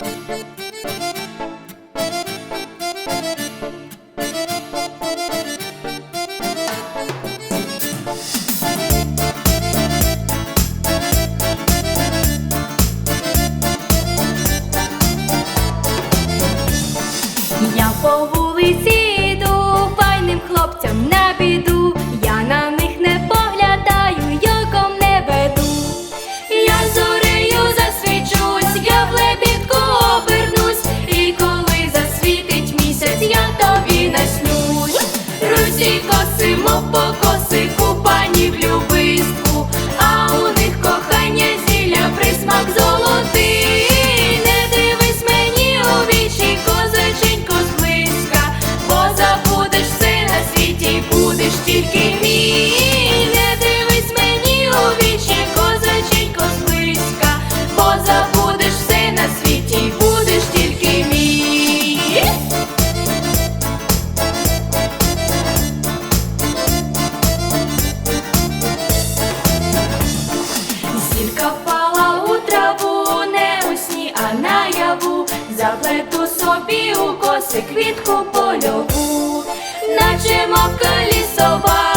Música всі косимо по носить квітку польову, наче мавка лісова.